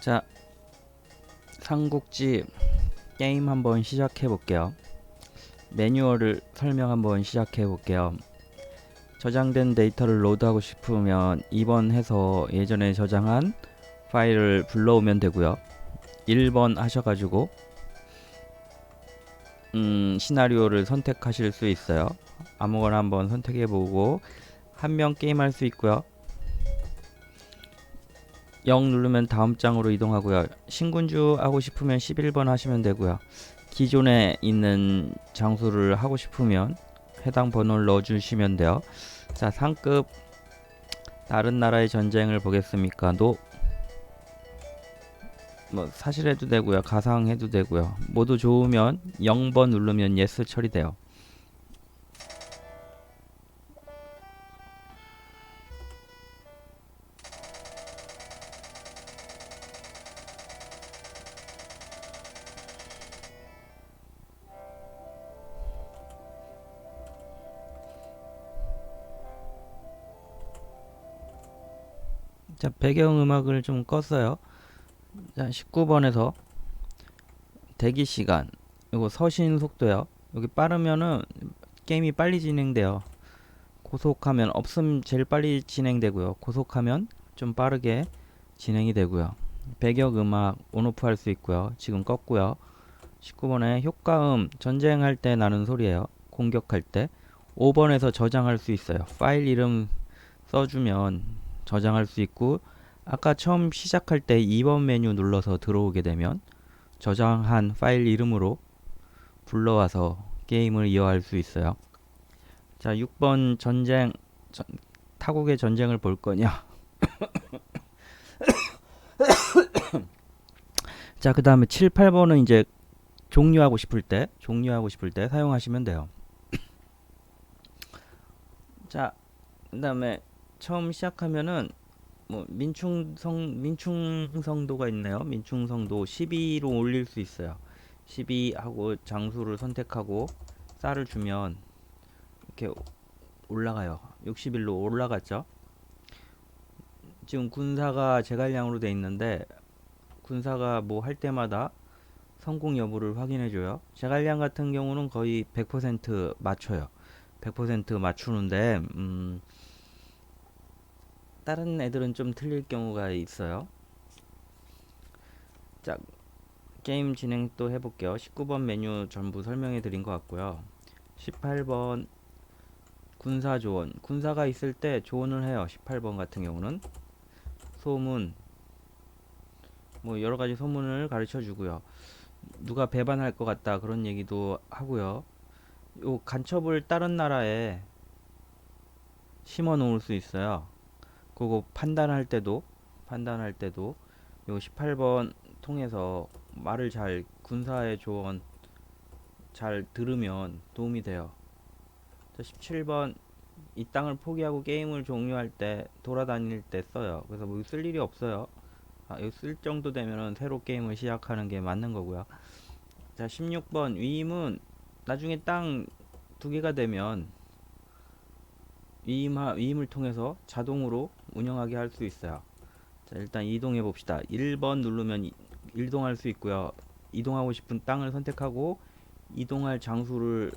자, 삼국지 게임 한번 시작해 볼게요. 매뉴얼을 설명 한번 시작해 볼게요. 저장된 데이터를 로드하고 싶으면 2번 해서 예전에 저장한 파일을 불러오면 되고요. 1번 하셔가지고 음, 시나리오를 선택하실 수 있어요. 아무거나 한번 선택해 보고 한 명 게임할 수 있고요. 0 누르면 다음 장으로 이동하고요. 신군주 하고 싶으면 11번 하시면 되고요. 기존에 있는 장소를 하고 싶으면 해당 번호를 넣어 주시면 돼요. 자, 상급 다른 나라의 전쟁을 보겠습니까? 노. 뭐 사실 해도 되고요. 가상 해도 되고요. 모두 좋으면 0번 누르면 예스 처리돼요. 자, 배경 음악을 좀 껐어요. 자, 19번에서 대기 시간. 이거 서신 속도요. 여기 빠르면은 게임이 빨리 진행돼요. 고속하면 없음 제일 빨리 진행되고요. 고속하면 좀 빠르게 진행이 되고요. 배경 음악 온오프 할 수 있고요. 지금 껐고요. 19번에 효과음 전쟁할 때 나는 소리예요. 공격할 때. 5번에서 저장할 수 있어요. 파일 이름 써주면 저장할 수 있고 아까 처음 시작할 때 2번 메뉴 눌러서 들어오게 되면 저장한 파일 이름으로 불러와서 게임을 이어할 수 있어요. 자, 6번 전쟁 전, 타국의 전쟁을 볼 거냐? 자, 그 다음에 7, 8번은 이제 종료하고 싶을 때, 종료하고 싶을 때 사용하시면 돼요. 자, 그 다음에 처음 시작하면은 뭐 민충성 민충성도가 있네요. 민충성도 12로 올릴 수 있어요. 12하고 장수를 선택하고 쌀을 주면 이렇게 올라가요. 61로 올라갔죠. 지금 군사가 제갈량으로 돼 있는데 군사가 뭐 할 때마다 성공 여부를 확인해 줘요. 제갈량 같은 경우는 거의 100% 맞춰요. 100% 맞추는데 음 다른 애들은 좀 틀릴 경우가 있어요. 자, 게임 진행 또 해볼게요. 19번 메뉴 전부 설명해 드린 것 같고요. 18번 군사 조언. 군사가 있을 때 조언을 해요. 18번 같은 경우는 소문 뭐 여러 가지 소문을 가르쳐 주고요. 누가 배반할 것 같다 그런 얘기도 하고요. 요 간첩을 다른 나라에 심어 놓을 수 있어요. 그거 판단할 때도 판단할 때도 요 18번 통해서 말을 잘 군사의 조언 잘 들으면 도움이 돼요. 자, 17번 이 땅을 포기하고 게임을 종료할 때 돌아다닐 때 써요. 그래서 뭐 쓸 일이 없어요. 아, 이거 쓸 정도 되면은 새로 게임을 시작하는 게 맞는 거고요. 자, 16번 위임은 나중에 땅 두 개가 되면 위임하, 위임을 통해서 자동으로 운영하게 할 수 있어요. 자, 일단 이동해 봅시다. 1번 누르면 이, 이동할 수 있고요. 이동하고 싶은 땅을 선택하고 이동할 장소를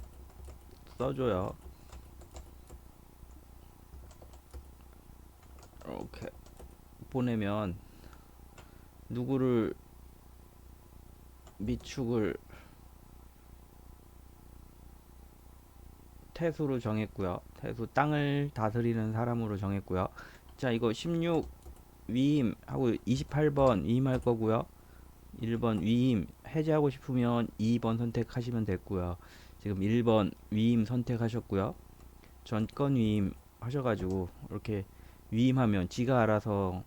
써줘요. 이렇게 보내면 누구를 미축을 태수로 정했고요. 태수 땅을 다스리는 사람으로 정했고요. 자, 이거 16 위임 하고 28번 위임할 거고요. 1번 위임 해제하고 싶으면 2번 선택하시면 됐고요. 지금 1번 위임 선택하셨고요. 전권 위임 하셔가지고 이렇게 위임하면 지가 알아서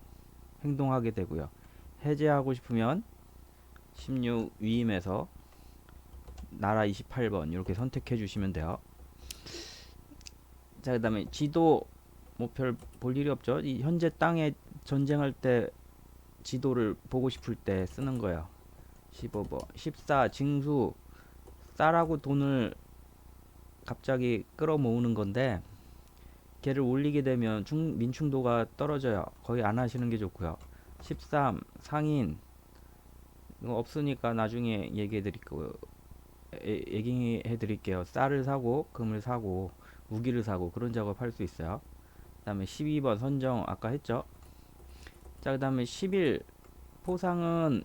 행동하게 되고요. 해제하고 싶으면 16 위임에서 나라 28번 이렇게 선택해 주시면 돼요. 자, 그 다음에 지도 뭐 별 볼 일이 없죠. 이 현재 땅에 전쟁할 때 지도를 보고 싶을 때 쓰는 거예요. 15번 14 징수 쌀하고 돈을 갑자기 끌어 모으는 건데 걔를 올리게 되면 중, 민충도가 떨어져요. 거의 안 하시는 게 좋고요. 13 상인 이거 없으니까 나중에 얘기해 드릴게요. 얘기해 드릴게요. 쌀을 사고 금을 사고 무기를 사고 그런 작업 할 수 있어요. 그다음에 12번 선정 아까 했죠. 자, 그 다음에 11 포상은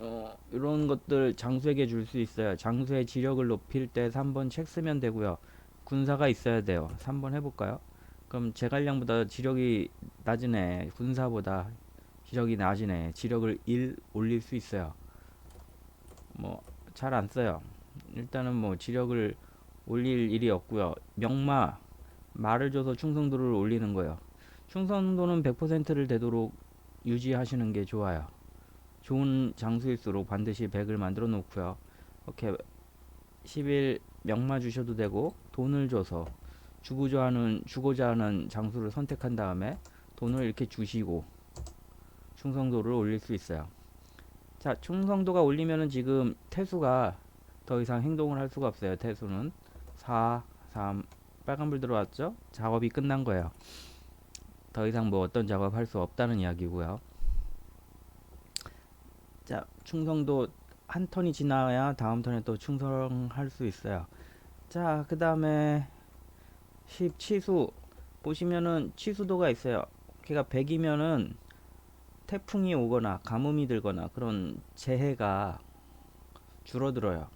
어, 이런 것들 장수에게 줄 수 있어요. 장수의 지력을 높일 때 3번 책 쓰면 되고요. 군사가 있어야 돼요. 3번 해볼까요? 그럼 제갈량보다 지력이 낮으네. 군사보다 지력이 낮으네. 지력을 1 올릴 수 있어요. 뭐 잘 안 써요. 일단은 뭐 지력을 올릴 일이 없고요. 명마 말을 줘서 충성도를 올리는 거예요. 충성도는 100%를 되도록 유지하시는 게 좋아요. 좋은 장수일수록 반드시 100을 만들어 놓고요. 이렇게 10일 명마 주셔도 되고 돈을 줘서 주고자 하는 주고자 하는 장수를 선택한 다음에 돈을 이렇게 주시고 충성도를 올릴 수 있어요. 자, 충성도가 올리면은 지금 태수가 더 이상 행동을 할 수가 없어요. 태수는 4, 3 빨간불 들어왔죠? 작업이 끝난 거예요. 더 이상 뭐 어떤 작업 할 수 없다는 이야기고요. 자, 충성도 한 턴이 지나야 다음 턴에 또 충성할 수 있어요. 자, 그 다음에 10 치수 보시면은 치수도가 있어요. 걔가 100이면은 태풍이 오거나 가뭄이 들거나 그런 재해가 줄어들어요.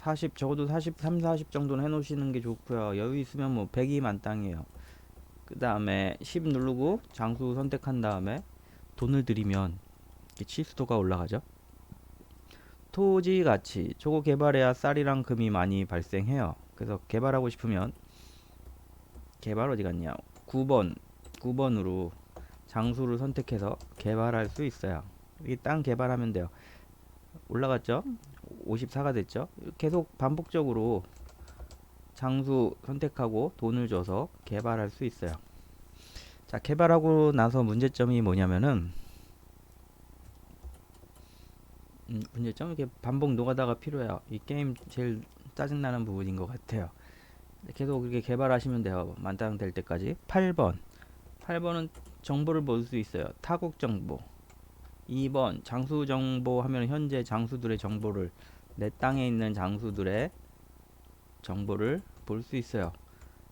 40 적어도 43, 40 정도는 해놓으시는 게 좋고요. 여유 있으면 뭐 100이 만땅이에요. 그 다음에 10 누르고 장수 선택한 다음에 돈을 들이면 치수도가 올라가죠. 토지 가치 저거 개발해야 쌀이랑 금이 많이 발생해요. 그래서 개발하고 싶으면 개발 어디 갔냐? 9번 9번으로 장수를 선택해서 개발할 수 있어요. 이땅 개발하면 돼요. 올라갔죠? 54가 됐죠? 계속 반복적으로 장수 선택하고 돈을 줘서 개발할 수 있어요. 자, 개발하고 나서 문제점이 뭐냐면은 음, 문제점 이렇게 반복 노가다가 필요해요. 이 게임 제일 짜증나는 부분인 것 같아요. 계속 이렇게 개발하시면 돼요. 만땅 될 때까지. 8번. 8번은 정보를 볼 수 있어요. 타국 정보. 2번 장수 정보 하면 현재 장수들의 정보를 내 땅에 있는 장수들의 정보를 볼 수 있어요.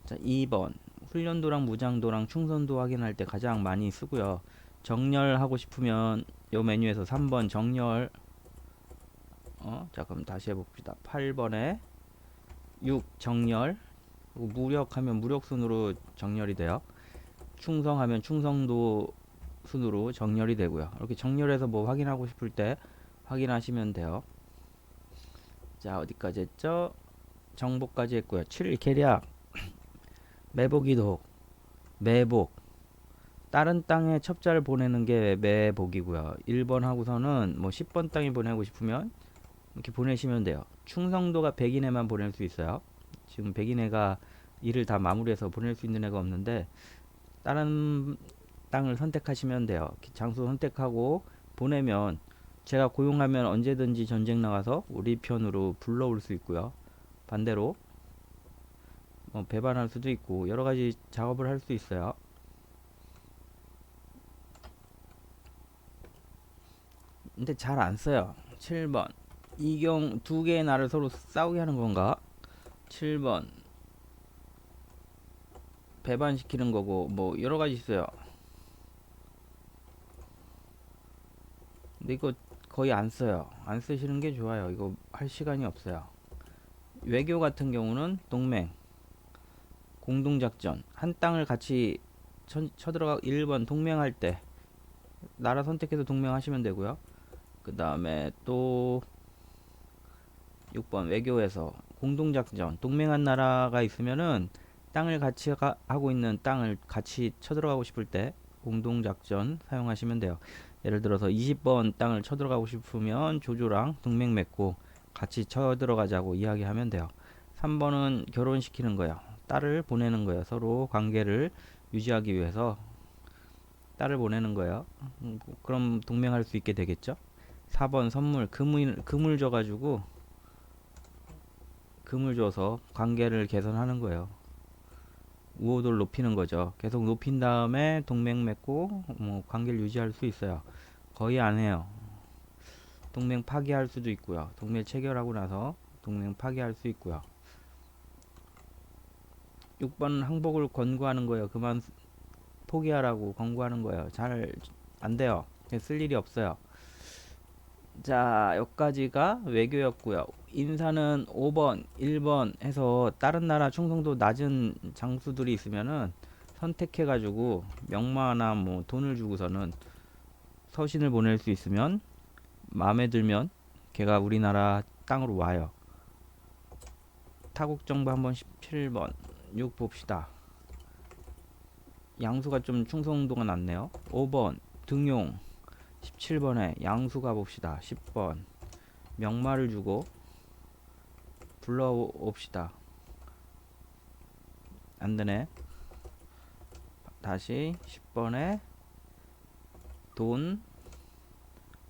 자, 2번 훈련도랑 무장도랑 충선도 확인할 때 가장 많이 쓰고요. 정렬하고 싶으면 요 메뉴에서 3번 정렬 어, 자 그럼 다시 해봅시다. 8번에 6 정렬 무력하면 무력순으로 정렬이 돼요. 충성하면 충성도 순으로 정렬이 되고요. 이렇게 정렬해서 뭐 확인하고 싶을 때 확인하시면 돼요. 자 어디까지 했죠? 정보까지 했고요. 7 계략 매복이도 매복 다른 땅에 첩자를 보내는 게 매복이고요. 1번 하고서는 뭐 10번 땅에 보내고 싶으면 이렇게 보내시면 돼요. 충성도가 100인에만 보낼 수 있어요. 지금 100인애가 일을 다 마무리해서 보낼 수 있는 애가 없는데 다른 땅을 선택하시면 돼요. 장소 선택하고 보내면 제가 고용하면 언제든지 전쟁 나가서 우리 편으로 불러올 수 있고요. 반대로 뭐 배반할 수도 있고 여러 가지 작업을 할 수 있어요. 근데 잘 안 써요. 7번 이경 두 개의 나를 서로 싸우게 하는 건가? 7번 배반시키는 거고 뭐 여러 가지 있어요. 근데 이거 거의 안 써요. 안 쓰시는 게 좋아요. 이거 할 시간이 없어요. 외교 같은 경우는 동맹, 공동작전, 한 땅을 같이 쳐, 쳐들어가 1번 동맹할 때 나라 선택해서 동맹하시면 되고요. 그 다음에 또 6번 외교에서 공동작전, 동맹한 나라가 있으면은 땅을 같이 가, 하고 있는 땅을 같이 쳐들어가고 싶을 때 공동작전 사용하시면 돼요. 예를 들어서 20번 땅을 쳐들어가고 싶으면 조조랑 동맹 맺고 같이 쳐들어가자고 이야기하면 돼요. 3번은 결혼시키는 거예요. 딸을 보내는 거예요. 서로 관계를 유지하기 위해서 딸을 보내는 거예요. 음, 그럼 동맹할 수 있게 되겠죠? 4번 선물 금을 금을 줘 가지고 금을 줘서 관계를 개선하는 거예요. 우호도를 높이는 거죠. 계속 높인 다음에 동맹 맺고 뭐 관계를 유지할 수 있어요. 거의 안 해요. 동맹 파기할 수도 있고요. 동맹 체결하고 나서 동맹 파기할 수 있고요. 6번 항복을 권고하는 거예요. 그만 포기하라고 권고하는 거예요. 잘 안 돼요. 쓸 일이 없어요. 자, 여기까지가 외교였고요. 인사는 5번, 1번 해서 다른 나라 충성도 낮은 장수들이 있으면은 선택해 가지고 명마나 뭐 돈을 주고서는 서신을 보낼 수 있으면 마음에 들면 걔가 우리나라 땅으로 와요. 타국 정부 한번 17번 6 봅시다. 양수가 좀 충성도가 낮네요. 5번 등용 17번에 양수 가 봅시다. 10번 명마를 주고 불러옵시다. 안되네. 다시 10번에 돈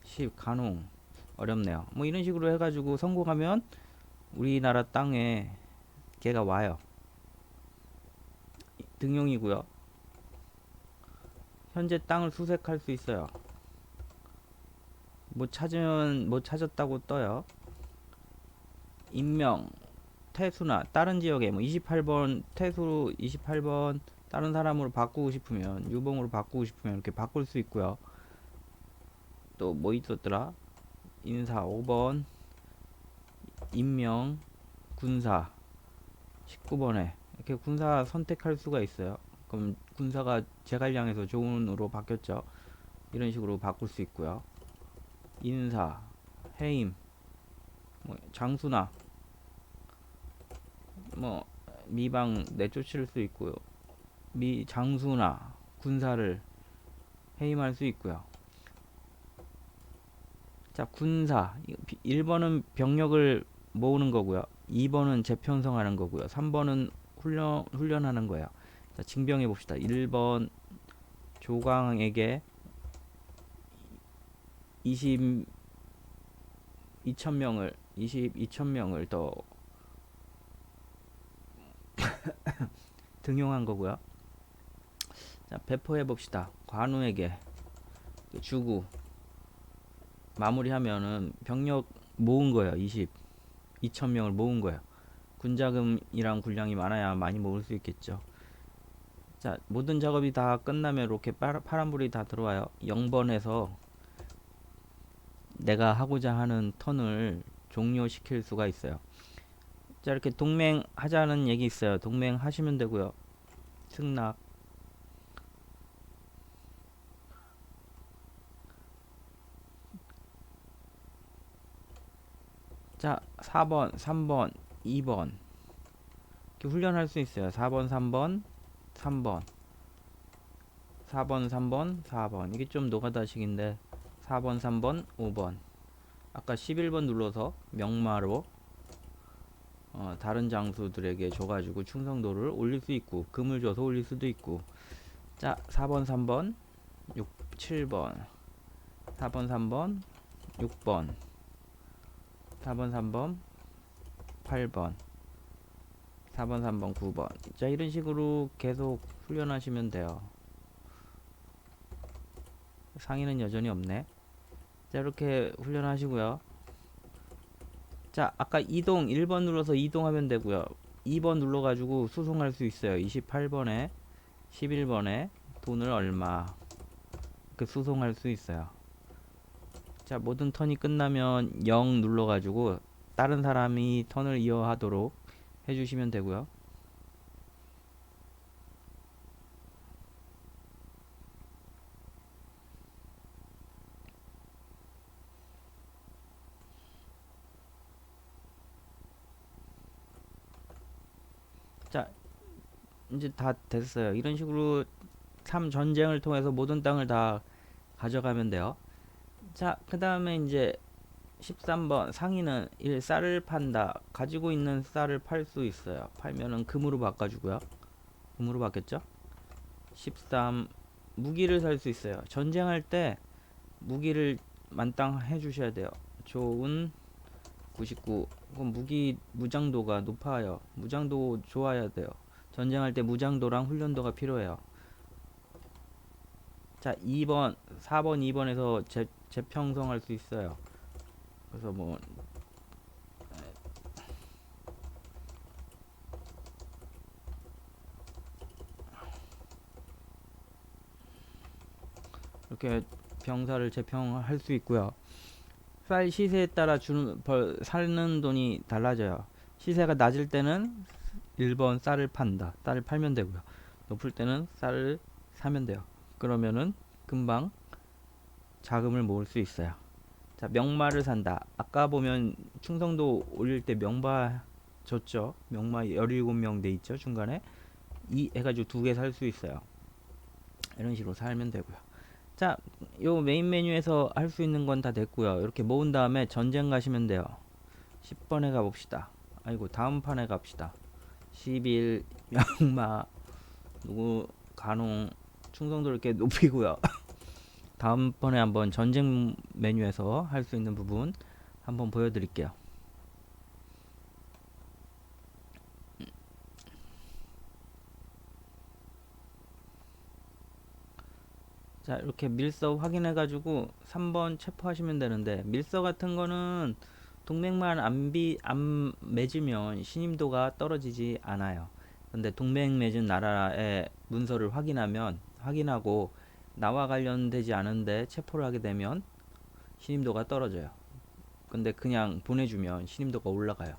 10 간홍 어렵네요. 뭐 이런 식으로 해가지고 성공하면 우리나라 땅에 걔가 와요. 등용이고요. 현재 땅을 수색할 수 있어요. 못 찾으면 못 찾았다고 떠요. 임명 태수나 다른 지역에 뭐 28번 태수 28번 다른 사람으로 바꾸고 싶으면 유봉으로 바꾸고 싶으면 이렇게 바꿀 수 있고요. 또 뭐 있었더라? 인사 5번 임명 군사 19번에 이렇게 군사 선택할 수가 있어요. 그럼 군사가 제갈량에서 조은으로 바뀌었죠. 이런 식으로 바꿀 수 있고요. 인사, 해임, 뭐 장수나 뭐 미방 내쫓을 수 있고요. 미 장수나 군사를 해임할 수 있고요. 자, 군사. 1번은 병력을 모으는 거고요. 2번은 재편성하는 거고요. 3번은 훈련 훈련하는 거예요. 자, 징병해 봅시다. 1번 조광에게 20 2,000명을 22,000명을 더 등용한 거고요. 자, 배포해 봅시다. 관우에게 주구 마무리하면은 병력 모은 거예요. 20 2,000명을 모은 거예요. 군자금이랑 군량이 많아야 많이 모을 수 있겠죠. 자, 모든 작업이 다 끝나면 이렇게 파란불이 다 들어와요. 0번에서 내가 하고자 하는 턴을 종료시킬 수가 있어요. 자, 이렇게 동맹 하자는 얘기 있어요. 동맹 하시면 되고요. 승낙. 자, 4번, 3번, 2번. 이렇게 훈련할 수 있어요. 4번, 3번, 3번. 4번, 3번, 4번. 이게 좀 노가다식인데 4번, 3번, 5번. 아까 11번 눌러서 명마로 어, 다른 장수들에게 줘가지고 충성도를 올릴 수 있고 금을 줘서 올릴 수도 있고. 자 4번 3번 6 7번. 4번 3번 6번. 4번 3번 8번. 4번 3번 9번. 자 이런 식으로 계속 훈련하시면 돼요. 상의는 여전히 없네 자 이렇게 훈련하시고요. 자 아까 이동 1번 눌러서 이동하면 되고요. 2번 눌러 가지고 수송할 수 있어요. 28번에 11번에 돈을 얼마 그 수송할 수 있어요. 자 모든 턴이 끝나면 0 눌러 가지고 다른 사람이 턴을 이어하도록 해주시면 되고요 자 이제 다 됐어요. 이런 식으로 참 전쟁을 통해서 모든 땅을 다 가져가면 돼요. 자 그 다음에 이제 13번 상인은 1 쌀을 판다. 가지고 있는 쌀을 팔 수 있어요. 팔면은 금으로 바꿔주고요. 금으로 바뀌었죠? 13 무기를 살 수 있어요. 전쟁할 때 무기를 만땅 해주셔야 돼요. 좋은 99 그럼 무기 무장도가 높아요. 무장도 좋아야 돼요 전쟁할 때 무장도랑 훈련도가 필요해요. 자 2번 4번 2번에서 재, 재평성할 수 있어요. 그래서 뭐 이렇게 병사를 재평할 수 있고요. 쌀 시세에 따라 주는 벌 사는 돈이 달라져요. 시세가 낮을 때는 1번 쌀을 판다 쌀을 팔면 되고요 높을 때는 쌀을 사면 돼요 그러면은 금방 자금을 모을 수 있어요. 자, 명마를 산다. 아까 보면 충성도 올릴 때 명마 줬죠. 명마 17명 돼 있죠. 중간에. 이 해가지고 두 개 살 수 있어요. 이런 식으로 살면 되고요. 자, 요 메인 메뉴에서 할 수 있는 건 다 됐고요. 이렇게 모은 다음에 전쟁 가시면 돼요. 10번에 가봅시다. 아이고, 다음 판에 갑시다. 11, 명마, 누구, 간홍, 충성도 이렇게 높이고요. 다음번에 한번 전쟁 메뉴에서 할 수 있는 부분 한번 보여드릴게요. 자 이렇게 밀서 확인해 가지고 3번 체포하시면 되는데 밀서 같은 거는 동맹만 안 비 안 맺으면 신임도가 떨어지지 않아요. 근데 동맹 맺은 나라의 문서를 확인하면 확인하고 나와 관련되지 않은데 체포를 하게 되면 신임도가 떨어져요. 근데 그냥 보내주면 신임도가 올라가요.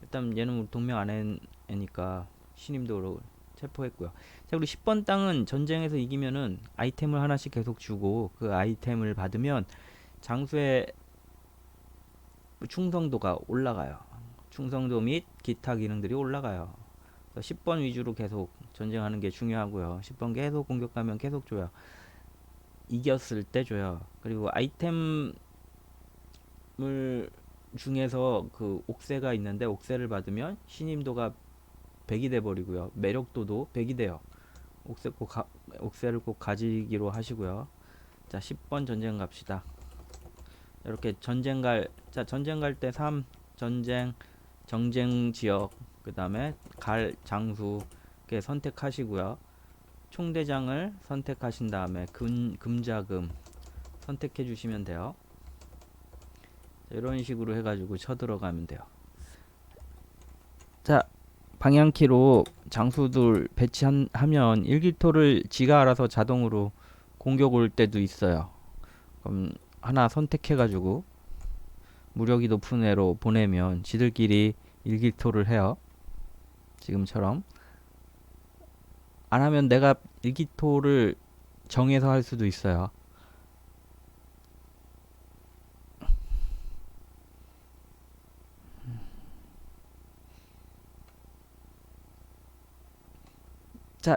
일단 얘는 동명 안 했으니까 신임도로 체포했고요. 자, 그리고 10번 땅은 전쟁에서 이기면은 아이템을 하나씩 계속 주고 그 아이템을 받으면 장수의 충성도가 올라가요. 충성도 및 기타 기능들이 올라가요. 10번 위주로 계속 전쟁하는 게 중요하고요. 10번 계속 공격하면 계속 줘요. 이겼을 때 줘요. 그리고 아이템을 중에서 그 옥새가 있는데 옥새를 받으면 신임도가 100이 돼 버리고요. 매력도도 100이 돼요. 옥새 꼭 가, 옥새를 꼭 가지기로 하시고요. 자, 10번 전쟁 갑시다. 이렇게 전쟁 갈, 자, 전쟁 갈 때 3, 전쟁, 정쟁 지역, 그 다음에 갈 장수, 이렇게 선택하시고요. 총대장을 선택하신 다음에 금, 금자금 선택해 주시면 돼요. 이런 식으로 해가지고 쳐들어가면 돼요. 자, 방향키로 장수들 배치하면 일기토를 지가 알아서 자동으로 공격 올 때도 있어요. 그럼 하나 선택해가지고 무력이 높은 애로 보내면 지들끼리 일기토를 해요. 지금처럼 안 하면 내가 일기토를 정해서 할 수도 있어요. 자,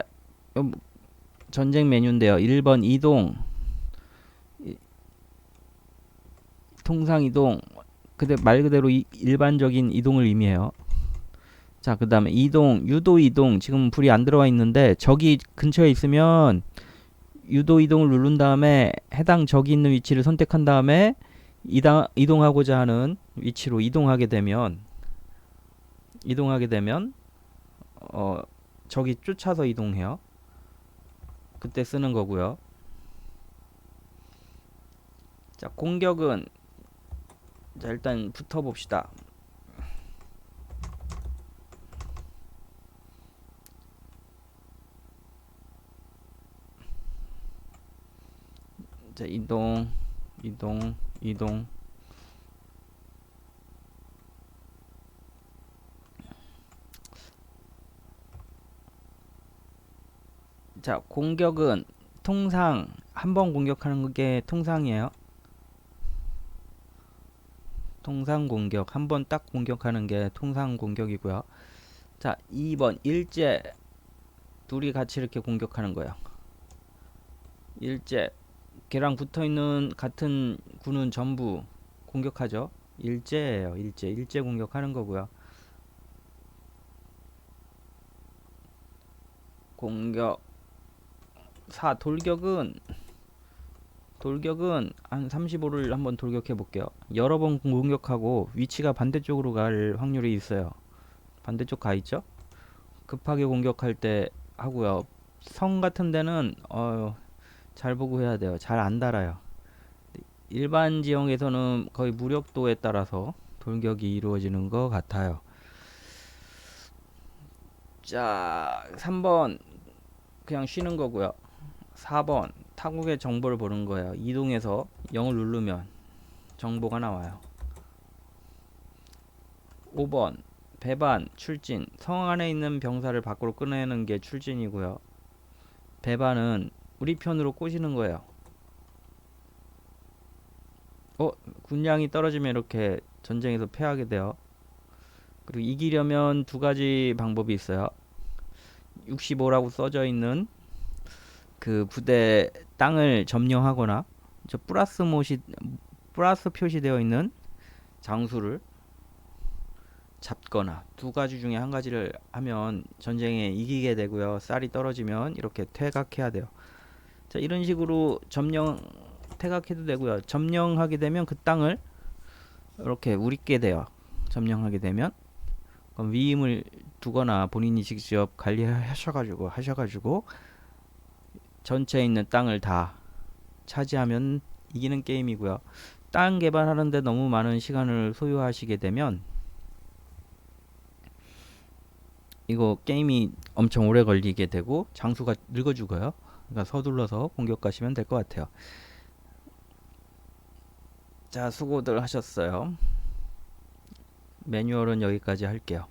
전쟁 메뉴인데요. 1번 이동, 통상 이동, 근데 말 그대로 이, 일반적인 이동을 의미해요. 자, 그 다음에 이동, 유도 이동. 지금 불이 안 들어와 있는데, 적이 근처에 있으면, 유도 이동을 누른 다음에, 해당 적이 있는 위치를 선택한 다음에, 이당, 이동하고자 하는 위치로 이동하게 되면, 이동하게 되면, 어, 적이 쫓아서 이동해요. 그때 쓰는 거고요. 자, 공격은, 자, 일단 붙어봅시다. 자 이동 이동 이동 자 공격은 통상 한 번 공격하는 게 통상이에요 통상 공격 한 번 딱 공격하는 게 통상 공격이고요 자 2번 일제 둘이 같이 이렇게 공격하는 거예요 일제 걔랑 붙어 있는 같은 군은 전부 공격하죠. 일제예요. 일제. 일제 공격하는 거고요. 공격 4 돌격은 돌격은 한 35를 한번 돌격해 볼게요. 여러 번 공격하고 위치가 반대쪽으로 갈 확률이 있어요. 반대쪽 가 있죠? 급하게 공격할 때 하고요. 성 같은 데는 어 잘 보고 해야 돼요. 잘 안 달아요. 일반 지형에서는 거의 무력도에 따라서 돌격이 이루어지는 것 같아요. 자, 3번 그냥 쉬는 거고요. 4번 타국의 정보를 보는 거예요. 이동해서 0을 누르면 정보가 나와요. 5번 배반 출진 성 안에 있는 병사를 밖으로 꺼내는 게 출진이고요. 배반은 우리 편으로 꼬시는 거예요. 어, 군량이 떨어지면 이렇게 전쟁에서 패하게 돼요. 그리고 이기려면 두 가지 방법이 있어요. 65라고 써져 있는 그 부대 땅을 점령하거나 저 플러스 못이 플러스 표시되어 있는 장수를 잡거나 두 가지 중에 한 가지를 하면 전쟁에 이기게 되고요. 쌀이 떨어지면 이렇게 퇴각해야 돼요. 자, 이런 식으로 점령 퇴각해도 되고요. 점령하게 되면 그 땅을 이렇게 우리께 돼요. 점령하게 되면 그럼 위임을 두거나 본인이 직접 관리하셔가지고 하셔가지고 전체에 있는 땅을 다 차지하면 이기는 게임이고요. 땅 개발하는데 너무 많은 시간을 소요하시게 되면 이거 게임이 엄청 오래 걸리게 되고 장수가 늙어 죽어요. 그러니까 서둘러서 공격 가시면 될 것 같아요. 자, 수고들 하셨어요. 매뉴얼은 여기까지 할게요.